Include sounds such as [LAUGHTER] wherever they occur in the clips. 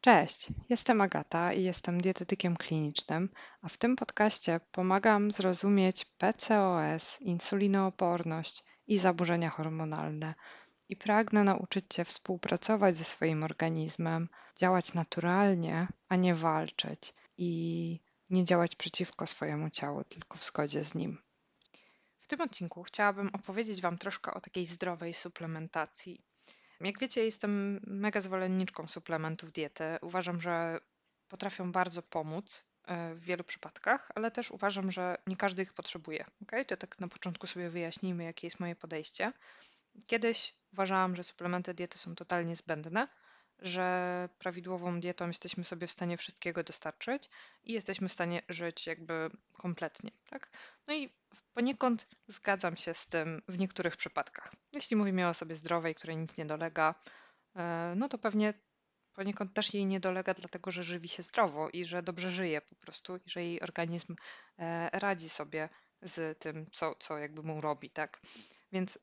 Cześć, jestem Agata i jestem dietetykiem klinicznym, a w tym podcaście pomagam zrozumieć PCOS, insulinooporność i zaburzenia hormonalne. I pragnę nauczyć Cię współpracować ze swoim organizmem, działać naturalnie, a nie walczyć i nie działać przeciwko swojemu ciału, tylko w zgodzie z nim. W tym odcinku chciałabym opowiedzieć Wam troszkę o takiej zdrowej suplementacji. Jak wiecie, jestem mega zwolenniczką suplementów diety. Uważam, że potrafią bardzo pomóc e, w wielu przypadkach, ale też uważam, że nie każdy ich potrzebuje. Okay? To tak na początku sobie wyjaśnijmy, jakie jest moje podejście. Kiedyś uważałam, że suplementy diety są totalnie zbędne, że prawidłową dietą jesteśmy sobie w stanie wszystkiego dostarczyć i jesteśmy w stanie żyć jakby kompletnie, tak? No i poniekąd zgadzam się z tym w niektórych przypadkach. Jeśli mówimy o osobie zdrowej, której nic nie dolega, e, no to pewnie poniekąd też jej nie dolega, dlatego że żywi się zdrowo i że dobrze żyje po prostu, i że jej organizm e, radzi sobie z tym, co, co jakby mu robi, tak? Więc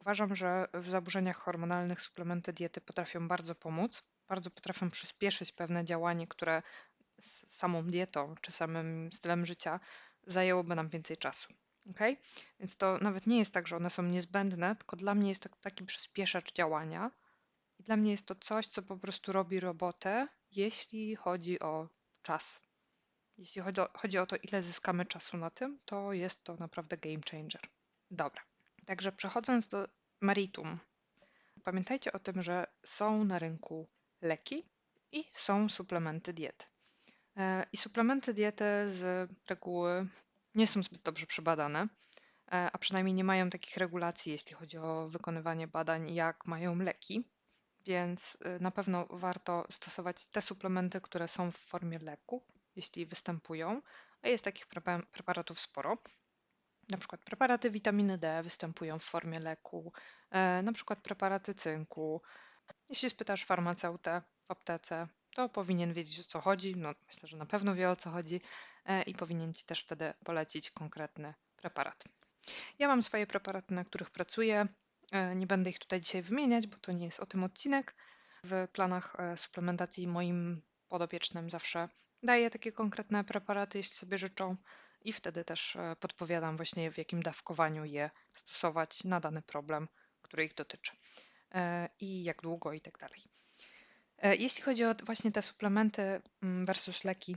Uważam, że w zaburzeniach hormonalnych suplementy diety potrafią bardzo pomóc, bardzo potrafią przyspieszyć pewne działanie, które z samą dietą czy samym stylem życia zajęłoby nam więcej czasu. Okay? Więc to nawet nie jest tak, że one są niezbędne, tylko dla mnie jest to taki przyspieszacz działania i dla mnie jest to coś, co po prostu robi robotę, jeśli chodzi o czas. Jeśli chodzi o, chodzi o to, ile zyskamy czasu na tym, to jest to naprawdę game changer. Dobra. Także przechodząc do meritum, pamiętajcie o tym, że są na rynku leki i są suplementy diety. E, I suplementy diety z reguły nie są zbyt dobrze przebadane, e, a przynajmniej nie mają takich regulacji, jeśli chodzi o wykonywanie badań, jak mają leki. Więc e, na pewno warto stosować te suplementy, które są w formie leku, jeśli występują, a jest takich preparatów sporo. Na przykład preparaty witaminy D występują w formie leku, e, na przykład preparaty cynku. Jeśli spytasz farmaceutę w aptece, to powinien wiedzieć o co chodzi. No, myślę, że na pewno wie o co chodzi i powinien ci też wtedy polecić konkretny preparat. Ja mam swoje preparaty, na których pracuję. E, nie będę ich tutaj dzisiaj wymieniać, bo to nie jest o tym odcinek. W planach suplementacji moim podopiecznym zawsze daję takie konkretne preparaty, jeśli sobie życzą i wtedy też e, podpowiadam właśnie w jakim dawkowaniu je stosować na dany problem, który ich dotyczy e, i jak długo i tak dalej. E, jeśli chodzi o właśnie te suplementy mm, versus leki,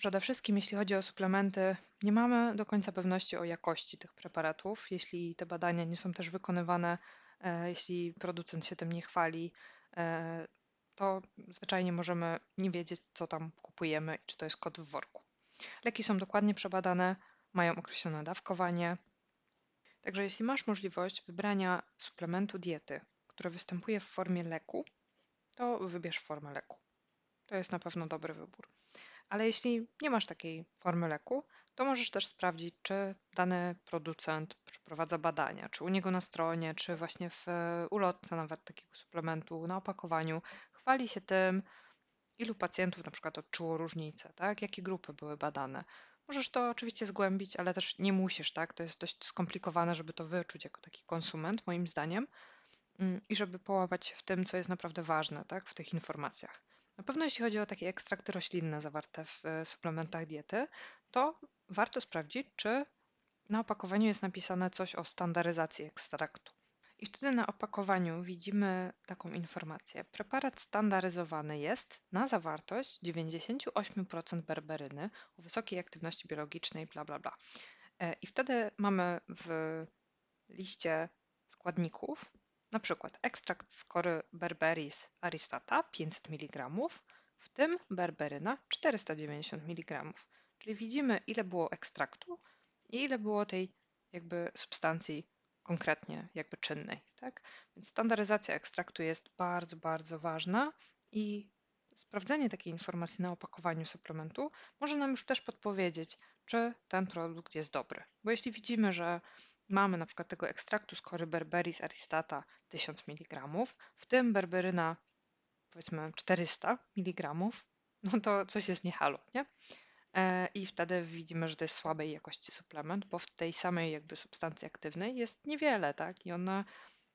przede wszystkim jeśli chodzi o suplementy, nie mamy do końca pewności o jakości tych preparatów. Jeśli te badania nie są też wykonywane, jeśli producent się tym nie chwali, to zwyczajnie możemy nie wiedzieć, co tam kupujemy i czy to jest kod w worku. Leki są dokładnie przebadane, mają określone dawkowanie. Także jeśli masz możliwość wybrania suplementu diety, który występuje w formie leku, to wybierz formę leku. To jest na pewno dobry wybór. Ale jeśli nie masz takiej formy leku, to możesz też sprawdzić, czy dany producent przeprowadza badania, czy u niego na stronie, czy właśnie w ulotce nawet takiego suplementu, na opakowaniu chwali się tym, ilu pacjentów na przykład odczuło różnicę, tak? Jakie grupy były badane. Możesz to oczywiście zgłębić, ale też nie musisz, tak? To jest dość skomplikowane, żeby to wyczuć jako taki konsument, moim zdaniem, mm, i żeby połapać się w tym, co jest naprawdę ważne, tak? W tych informacjach. Na pewno jeśli chodzi o takie ekstrakty roślinne zawarte w e, suplementach diety, to warto sprawdzić, czy na opakowaniu jest napisane coś o standaryzacji ekstraktu. I wtedy na opakowaniu widzimy taką informację. Preparat standaryzowany jest na zawartość 98% berberyny o wysokiej aktywności biologicznej, bla bla bla. E, I wtedy mamy w liście składników na przykład ekstrakt z kory berberis aristata 500 mg, w tym berberyna 490 mg. Czyli widzimy ile było ekstraktu i ile było tej jakby substancji konkretnie jakby czynnej. Tak? Więc standaryzacja ekstraktu jest bardzo, bardzo ważna i sprawdzenie takiej informacji na opakowaniu suplementu może nam już też podpowiedzieć, czy ten produkt jest dobry. Bo jeśli widzimy, że mamy na przykład tego ekstraktu z kory berberis aristata 1000 mg, w tym berberyna powiedzmy 400 mg, [LAUGHS] no to coś jest niehalo, nie? E, i wtedy widzimy, że to jest słabej jakości suplement, bo w tej samej jakby substancji aktywnej jest niewiele, tak? I ona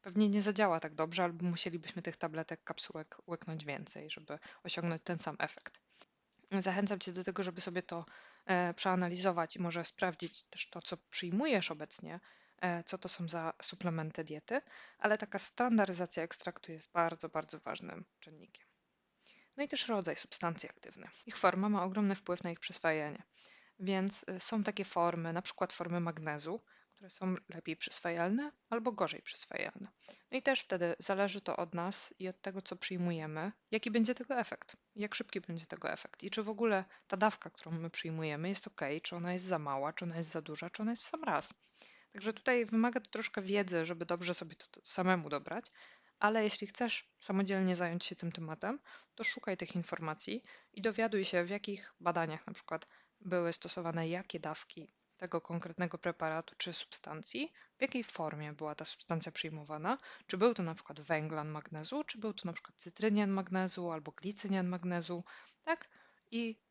pewnie nie zadziała tak dobrze, albo musielibyśmy tych tabletek, kapsułek łyknąć więcej, żeby osiągnąć ten sam efekt. Zachęcam Cię do tego, żeby sobie to e, przeanalizować i może sprawdzić też to, co przyjmujesz obecnie, co to są za suplementy diety, ale taka standaryzacja ekstraktu jest bardzo, bardzo ważnym czynnikiem. No i też rodzaj substancji aktywnych. Ich forma ma ogromny wpływ na ich przyswajanie. Więc e, są takie formy, na przykład formy magnezu, które są lepiej przyswajalne albo gorzej przyswajalne. No i też wtedy zależy to od nas i od tego, co przyjmujemy, jaki będzie tego efekt, jak szybki będzie tego efekt i czy w ogóle ta dawka, którą my przyjmujemy, jest ok, czy ona jest za mała, czy ona jest za duża, czy ona jest w sam raz. Także tutaj wymaga to troszkę wiedzy, żeby dobrze sobie to, samemu dobrać, ale jeśli chcesz samodzielnie zająć się tym tematem, to szukaj tych informacji i dowiaduj się, w jakich badaniach na przykład były stosowane jakie dawki tego konkretnego preparatu czy substancji, w jakiej formie była ta substancja przyjmowana, czy był to na przykład węglan magnezu, czy był to na przykład cytrynian magnezu albo glicynian magnezu, tak? I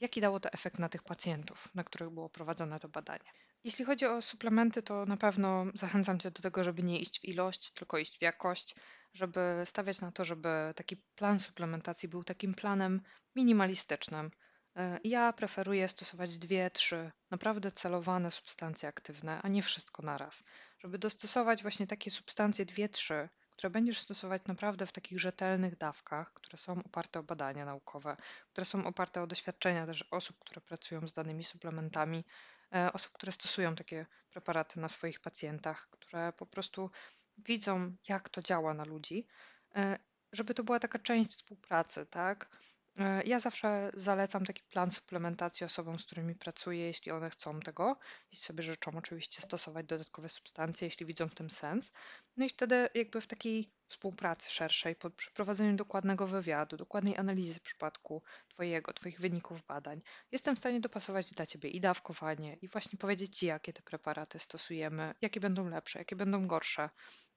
jaki dało to efekt na tych pacjentów, na których było prowadzone to badanie. Jeśli chodzi o suplementy, to na pewno zachęcam Cię do tego, żeby nie iść w ilość, tylko iść w jakość, żeby stawiać na to, żeby taki plan suplementacji był takim planem minimalistycznym, E, ja preferuję stosować dwie, trzy naprawdę celowane substancje aktywne, a nie wszystko naraz, żeby dostosować właśnie takie substancje dwie, trzy, które będziesz stosować naprawdę w takich rzetelnych dawkach, które są oparte o badania naukowe, które są oparte o doświadczenia też osób, które pracują z danymi suplementami, e, osób, które stosują takie preparaty na swoich pacjentach, które po prostu widzą, jak to działa na ludzi, e, żeby to była taka część współpracy, tak? E, ja zawsze zalecam taki plan suplementacji osobom, z którymi pracuję, jeśli one chcą tego, jeśli sobie życzą oczywiście stosować dodatkowe substancje, jeśli widzą w tym sens. No i wtedy jakby w takiej współpracy szerszej, po przeprowadzeniu dokładnego wywiadu, dokładnej analizy przypadku Twojego, Twoich wyników badań, jestem w stanie dopasować dla Ciebie i dawkowanie, i właśnie powiedzieć Ci, jakie te preparaty stosujemy, jakie będą lepsze, jakie będą gorsze,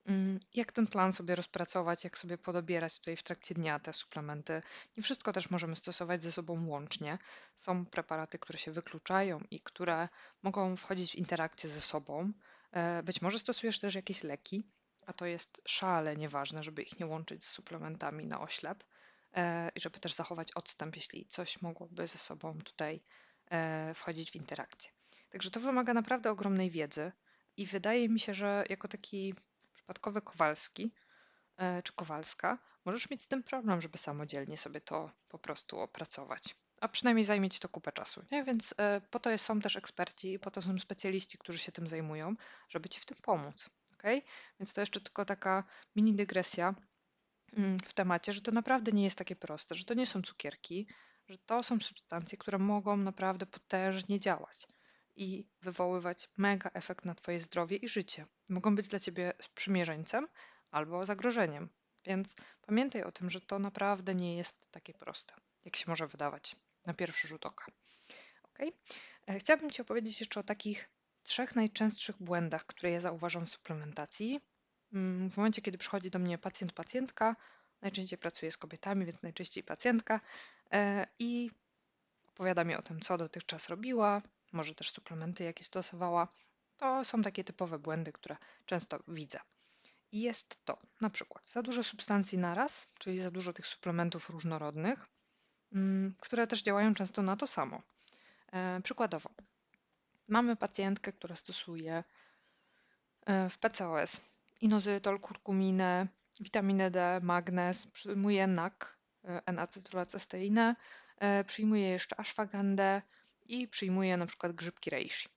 Mm, jak ten plan sobie rozpracować, jak sobie podobierać tutaj w trakcie dnia te suplementy. Nie wszystko też możemy stosować ze sobą łącznie. Są preparaty, które się wykluczają i które mogą wchodzić w interakcję ze sobą. E, być może stosujesz też jakieś leki, a to jest szalenie ważne, żeby ich nie łączyć z suplementami na oślep e, i żeby też zachować odstęp, jeśli coś mogłoby ze sobą tutaj e, wchodzić w interakcję. Także to wymaga naprawdę ogromnej wiedzy i wydaje mi się, że jako taki przypadkowy Kowalski e, czy Kowalska, możesz mieć z tym problem, żeby samodzielnie sobie to po prostu opracować. A przynajmniej zajmie ci to kupę czasu. Nie? Więc e, po to są też eksperci i po to są specjaliści, którzy się tym zajmują, żeby ci w tym pomóc. Okay? Więc to jeszcze tylko taka mini dygresja mm, w temacie, że to naprawdę nie jest takie proste, że to nie są cukierki, że to są substancje, które mogą naprawdę potężnie działać i wywoływać mega efekt na Twoje zdrowie i życie. Mogą być dla Ciebie sprzymierzeńcem albo zagrożeniem. Więc pamiętaj o tym, że to naprawdę nie jest takie proste, jak się może wydawać na pierwszy rzut oka. Okay? E, chciałabym Ci opowiedzieć jeszcze o takich trzech najczęstszych błędach, które ja zauważam w suplementacji. Mm, w momencie, kiedy przychodzi do mnie pacjent, pacjentka, najczęściej pracuję z kobietami, więc najczęściej pacjentka e, i opowiada mi o tym, co dotychczas robiła, może też suplementy, jakie stosowała. To są takie typowe błędy, które często widzę. I jest to na przykład za dużo substancji naraz, czyli za dużo tych suplementów różnorodnych, mm, które też działają często na to samo. E, przykładowo, mamy pacjentkę, która stosuje e, w PCOS inozytol, kurkuminę, witaminę D, magnez, przyjmuje NAC, e, N-acetylacysteinę, przyjmuje jeszcze ashwagandę, i przyjmuje na przykład grzybki reishi.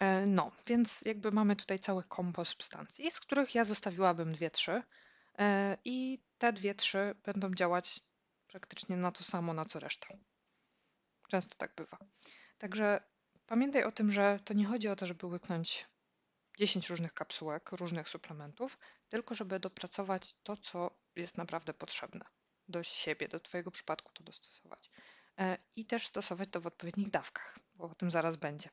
E, no, więc jakby mamy tutaj cały kompo substancji, z których ja zostawiłabym dwie, trzy e, i te dwie, trzy będą działać praktycznie na to samo, na co reszta. Często tak bywa. Także pamiętaj o tym, że to nie chodzi o to, żeby łyknąć 10 różnych kapsułek, różnych suplementów, tylko żeby dopracować to, co jest naprawdę potrzebne do siebie, do Twojego przypadku to dostosować. E, i też stosować to w odpowiednich dawkach, bo o tym zaraz będzie.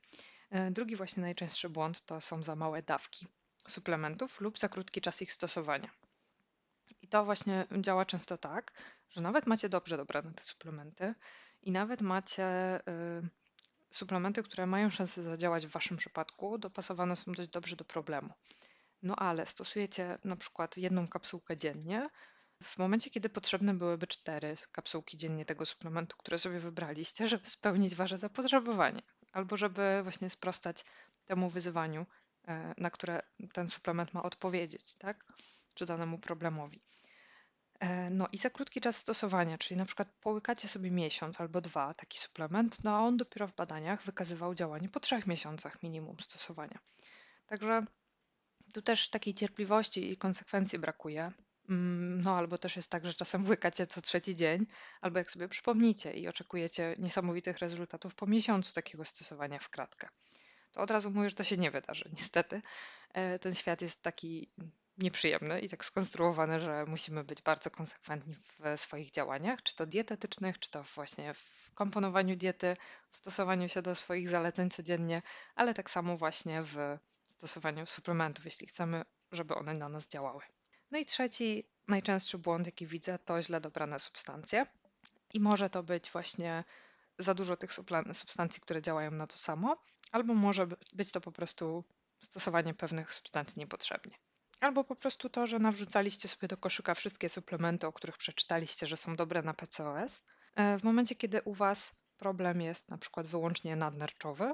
E, drugi właśnie najczęstszy błąd to są za małe dawki suplementów lub za krótki czas ich stosowania. I to właśnie działa często tak, że nawet macie dobrze dobrane te suplementy i nawet macie y, suplementy, które mają szansę zadziałać w Waszym przypadku, dopasowane są dość dobrze do problemu. No ale stosujecie na przykład jedną kapsułkę dziennie, w momencie, kiedy potrzebne byłyby cztery kapsułki dziennie tego suplementu, które sobie wybraliście, żeby spełnić wasze zapotrzebowanie, albo żeby właśnie sprostać temu wyzwaniu, e, na które ten suplement ma odpowiedzieć, tak? Czy danemu problemowi. E, no i za krótki czas stosowania, czyli na przykład połykacie sobie miesiąc albo dwa taki suplement, no a on dopiero w badaniach wykazywał działanie po trzech miesiącach minimum stosowania. Także tu też takiej cierpliwości i konsekwencji brakuje. Mm, no albo też jest tak, że czasem łykacie co trzeci dzień, albo jak sobie przypomnicie i oczekujecie niesamowitych rezultatów po miesiącu takiego stosowania w kratkę. To od razu mówię, że to się nie wydarzy, niestety. E, ten świat jest taki nieprzyjemny i tak skonstruowany, że musimy być bardzo konsekwentni w swoich działaniach, czy to dietetycznych, czy to właśnie w komponowaniu diety, w stosowaniu się do swoich zaleceń codziennie, ale tak samo właśnie w stosowaniu suplementów, jeśli chcemy, żeby one na nas działały. No i trzeci, najczęstszy błąd, jaki widzę, to źle dobrane substancje. I może to być właśnie za dużo tych substancji, które działają na to samo, albo może być to po prostu stosowanie pewnych substancji niepotrzebnie. Albo po prostu to, że nawrzucaliście sobie do koszyka wszystkie suplementy, o których przeczytaliście, że są dobre na PCOS. E, w momencie, kiedy u Was problem jest na przykład wyłącznie nadnerczowy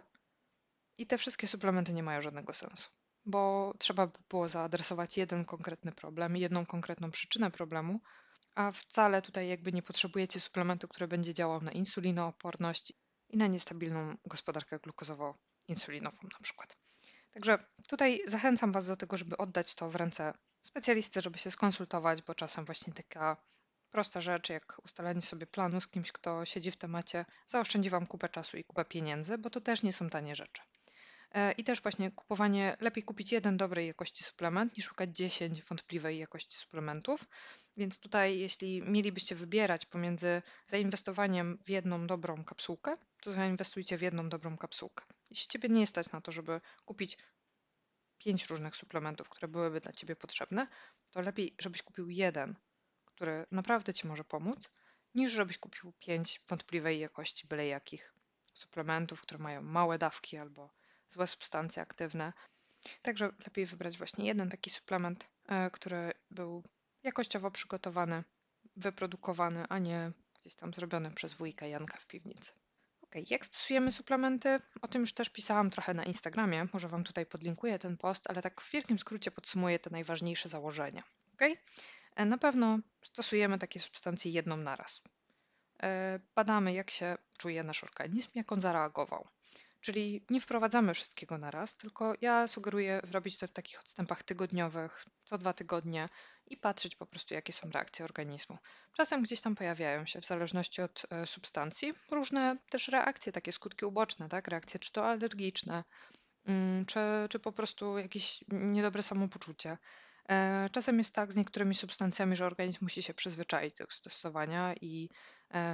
i te wszystkie suplementy nie mają żadnego sensu, bo trzeba by było zaadresować jeden konkretny problem, jedną konkretną przyczynę problemu, a wcale tutaj jakby nie potrzebujecie suplementu, który będzie działał na insulinooporność i na niestabilną gospodarkę glukozowo-insulinową na przykład. Także tutaj zachęcam Was do tego, żeby oddać to w ręce specjalisty, żeby się skonsultować, bo czasem właśnie taka prosta rzecz, jak ustalenie sobie planu z kimś, kto siedzi w temacie, zaoszczędzi Wam kupę czasu i kupę pieniędzy, bo to też nie są tanie rzeczy. E, I też właśnie kupowanie, lepiej kupić jeden dobrej jakości suplement, niż szukać 10 wątpliwej jakości suplementów. Więc tutaj, jeśli mielibyście wybierać pomiędzy zainwestowaniem w jedną dobrą kapsułkę, to zainwestujcie w jedną dobrą kapsułkę. Jeśli Ciebie nie stać na to, żeby kupić pięć różnych suplementów, które byłyby dla Ciebie potrzebne, to lepiej, żebyś kupił jeden, który naprawdę Ci może pomóc, niż żebyś kupił pięć wątpliwej jakości byle jakich suplementów, które mają małe dawki albo złe substancje aktywne. Także lepiej wybrać właśnie jeden taki suplement, e, który był jakościowo przygotowany, wyprodukowany, a nie gdzieś tam zrobiony przez wujka Janka w piwnicy. Ok, jak stosujemy suplementy? O tym już też pisałam trochę na Instagramie. Może Wam tutaj podlinkuję ten post, ale tak w wielkim skrócie podsumuję te najważniejsze założenia. Ok? E, na pewno stosujemy takie substancje jedną na raz. E, badamy, jak się czuje nasz organizm, jak on zareagował. Czyli nie wprowadzamy wszystkiego na raz, tylko ja sugeruję robić to w takich odstępach tygodniowych, co dwa tygodnie i patrzeć po prostu, jakie są reakcje organizmu. Czasem gdzieś tam pojawiają się, w zależności od e, substancji, różne też reakcje, takie skutki uboczne, tak? Reakcje czy to alergiczne, mm, czy, czy po prostu jakieś niedobre samopoczucie. E, czasem jest tak z niektórymi substancjami, że organizm musi się przyzwyczaić do ich stosowania i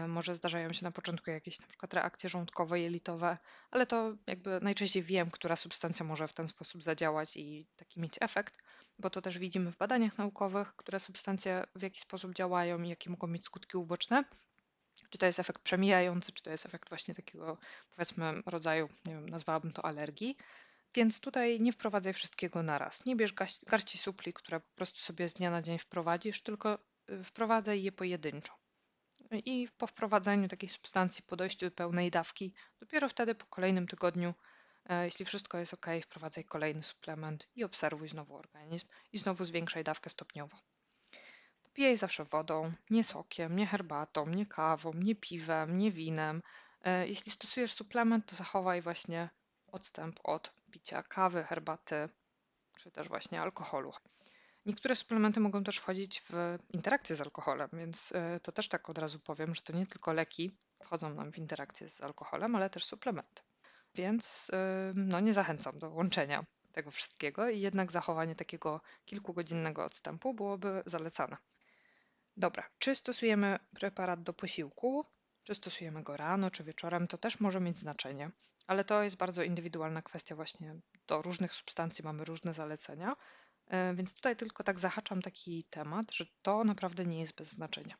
może zdarzają się na początku jakieś na przykład reakcje żołądkowe, jelitowe, ale to jakby najczęściej wiem, która substancja może w ten sposób zadziałać i taki mieć efekt, bo to też widzimy w badaniach naukowych, które substancje w jaki sposób działają i jakie mogą mieć skutki uboczne. Czy to jest efekt przemijający, czy to jest efekt właśnie takiego, powiedzmy, rodzaju, nie wiem, nazwałabym to alergii. Więc tutaj nie wprowadzaj wszystkiego naraz. Nie bierz garści supli, które po prostu sobie z dnia na dzień wprowadzisz, tylko y, wprowadzaj je pojedynczo. I po wprowadzeniu takiej substancji, po dojściu do pełnej dawki, dopiero wtedy po kolejnym tygodniu, e, jeśli wszystko jest ok, wprowadzaj kolejny suplement i obserwuj znowu organizm i znowu zwiększaj dawkę stopniowo. Popijaj zawsze wodą, nie sokiem, nie herbatą, nie kawą, nie piwem, nie winem. E, jeśli stosujesz suplement, to zachowaj właśnie odstęp od picia kawy, herbaty czy też właśnie alkoholu. Niektóre suplementy mogą też wchodzić w interakcję z alkoholem, więc e, to też tak od razu powiem, że to nie tylko leki wchodzą nam w interakcję z alkoholem, ale też suplementy. Więc e, no, nie zachęcam do łączenia tego wszystkiego i jednak zachowanie takiego kilkugodzinnego odstępu byłoby zalecane. Dobra, czy stosujemy preparat do posiłku? Czy stosujemy go rano, czy wieczorem, to też może mieć znaczenie, ale to jest bardzo indywidualna kwestia właśnie. Do różnych substancji mamy różne zalecenia, e, więc tutaj tylko tak zahaczam taki temat, że to naprawdę nie jest bez znaczenia.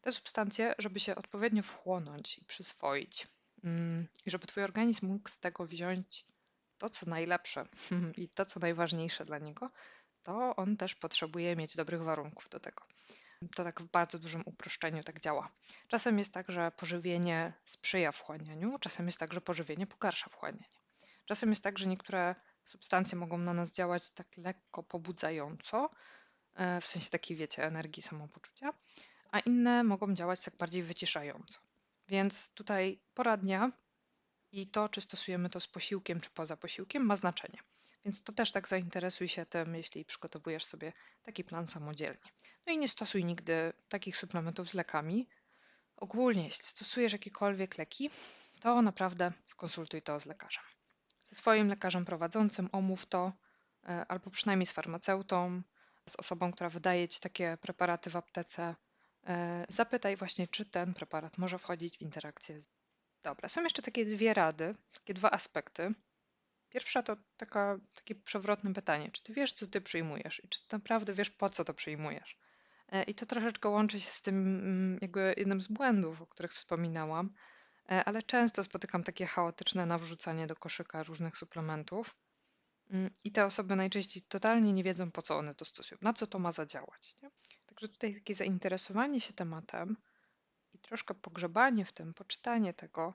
Te substancje, żeby się odpowiednio wchłonąć i przyswoić, mm, i żeby Twój organizm mógł z tego wziąć to, co najlepsze [LAUGHS] i to, co najważniejsze dla niego, to on też potrzebuje mieć dobrych warunków do tego. To tak w bardzo dużym uproszczeniu tak działa. Czasem jest tak, że pożywienie sprzyja wchłanianiu, czasem jest tak, że pożywienie pogarsza wchłanianie. Czasem jest tak, że niektóre substancje mogą na nas działać tak lekko pobudzająco, e, w sensie takiej, wiecie, energii samopoczucia, a inne mogą działać tak bardziej wyciszająco. Więc tutaj poradnia i to, czy stosujemy to z posiłkiem, czy poza posiłkiem, ma znaczenie. Więc to też tak zainteresuj się tym, jeśli przygotowujesz sobie taki plan samodzielnie. No i nie stosuj nigdy takich suplementów z lekami. Ogólnie, jeśli stosujesz jakiekolwiek leki, to naprawdę skonsultuj to z lekarzem. Ze swoim lekarzem prowadzącym omów to, e, albo przynajmniej z farmaceutą, z osobą, która wydaje ci takie preparaty w aptece. E, zapytaj właśnie, czy ten preparat może wchodzić w interakcję z. Dobra, są jeszcze takie dwie rady, takie dwa aspekty. Pierwsza to taka, takie przewrotne pytanie, czy ty wiesz, co ty przyjmujesz i czy naprawdę wiesz, po co to przyjmujesz? E, I to troszeczkę łączy się z tym mm, jakby jednym z błędów, o których wspominałam, e, ale często spotykam takie chaotyczne nawrzucanie do koszyka różnych suplementów mm, i te osoby najczęściej totalnie nie wiedzą, po co one to stosują, na co to ma zadziałać. Nie? Także tutaj takie zainteresowanie się tematem i troszkę pogrzebanie w tym, poczytanie tego,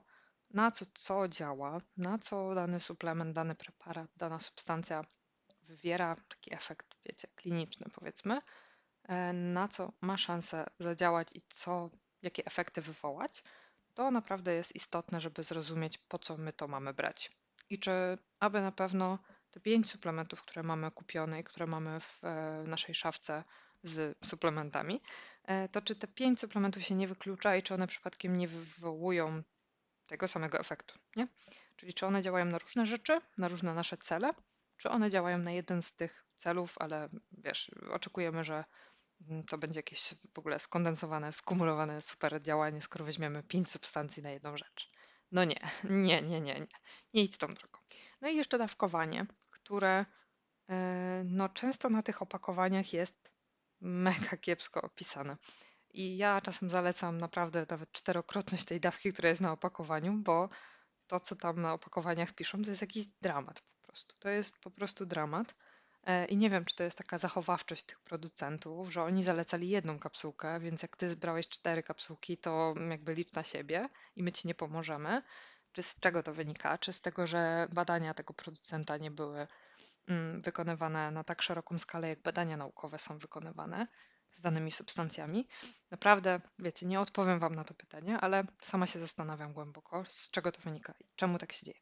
na co co działa, na co dany suplement, dany preparat, dana substancja wywiera taki efekt, wiecie, kliniczny powiedzmy, e, na co ma szansę zadziałać i co, jakie efekty wywołać, to naprawdę jest istotne, żeby zrozumieć, po co my to mamy brać. I czy aby na pewno te pięć suplementów, które mamy kupione i które mamy w e, naszej szafce z suplementami, e, to czy te pięć suplementów się nie wyklucza i czy one przypadkiem nie wywołują tego samego efektu, nie? Czyli czy one działają na różne rzeczy, na różne nasze cele, czy one działają na jeden z tych celów, ale wiesz, oczekujemy, że to będzie jakieś w ogóle skondensowane, skumulowane super działanie, skoro weźmiemy pięć substancji na jedną rzecz. No nie, [LAUGHS] nie, nie, nie, nie. Nie idź tą drogą. No i jeszcze dawkowanie, które e, no często na tych opakowaniach jest mega kiepsko opisane. I ja czasem zalecam naprawdę nawet czterokrotność tej dawki, która jest na opakowaniu, bo to, co tam na opakowaniach piszą, to jest jakiś dramat po prostu. To jest po prostu dramat. E, I nie wiem, czy to jest taka zachowawczość tych producentów, że oni zalecali jedną kapsułkę, więc jak ty zbrałeś cztery kapsułki, to jakby licz na siebie i my ci nie pomożemy. Czy z czego to wynika? Czy z tego, że badania tego producenta nie były mm, wykonywane na tak szeroką skalę, jak badania naukowe są wykonywane? z danymi substancjami. Naprawdę, wiecie, nie odpowiem Wam na to pytanie, ale sama się zastanawiam głęboko, z czego to wynika i czemu tak się dzieje.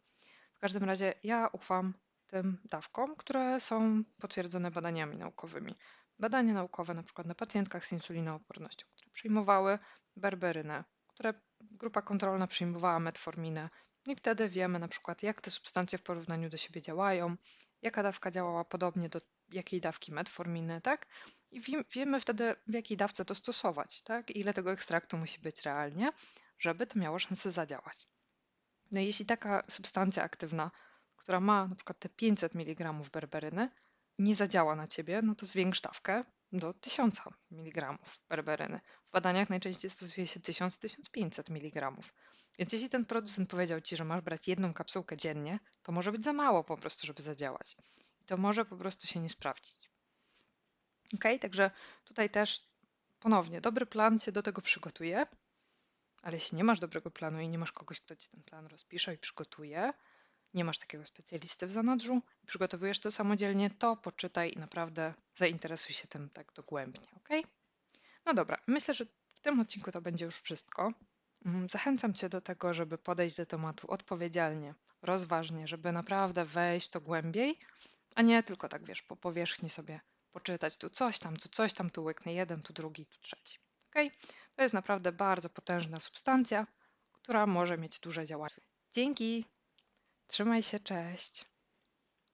W każdym razie ja ufam tym dawkom, które są potwierdzone badaniami naukowymi. Badania naukowe na przykład na pacjentkach z insulinoopornością, które przyjmowały berberynę, które grupa kontrolna przyjmowała metforminę i wtedy wiemy na przykład jak te substancje w porównaniu do siebie działają, jaka dawka działała podobnie do jakiej dawki metforminy, tak? I wiemy wtedy, w jakiej dawce to stosować, tak? Ile tego ekstraktu musi być realnie, żeby to miało szansę zadziałać. No i jeśli taka substancja aktywna, która ma na przykład te 500 mg berberyny, nie zadziała na ciebie, no to zwiększ dawkę do 1000 mg berberyny. W badaniach najczęściej stosuje się 1000-1500 mg. Więc jeśli ten producent powiedział ci, że masz brać jedną kapsułkę dziennie, to może być za mało po prostu, żeby zadziałać. I to może po prostu się nie sprawdzić. Ok, także tutaj też ponownie dobry plan cię do tego przygotuje, ale jeśli nie masz dobrego planu i nie masz kogoś, kto ci ten plan rozpisze i przygotuje, nie masz takiego specjalisty w zanadrzu przygotowujesz to samodzielnie, to poczytaj i naprawdę zainteresuj się tym tak dogłębnie, ok? No dobra, myślę, że w tym odcinku to będzie już wszystko. Mm, zachęcam Cię do tego, żeby podejść do tematu odpowiedzialnie, rozważnie, żeby naprawdę wejść to głębiej, a nie tylko tak, wiesz, po powierzchni sobie poczytać tu coś tam, tu coś tam, tu łyknę jeden, tu drugi, tu trzeci. Okay? To jest naprawdę bardzo potężna substancja, która może mieć duże działanie. Dzięki! Trzymaj się, cześć!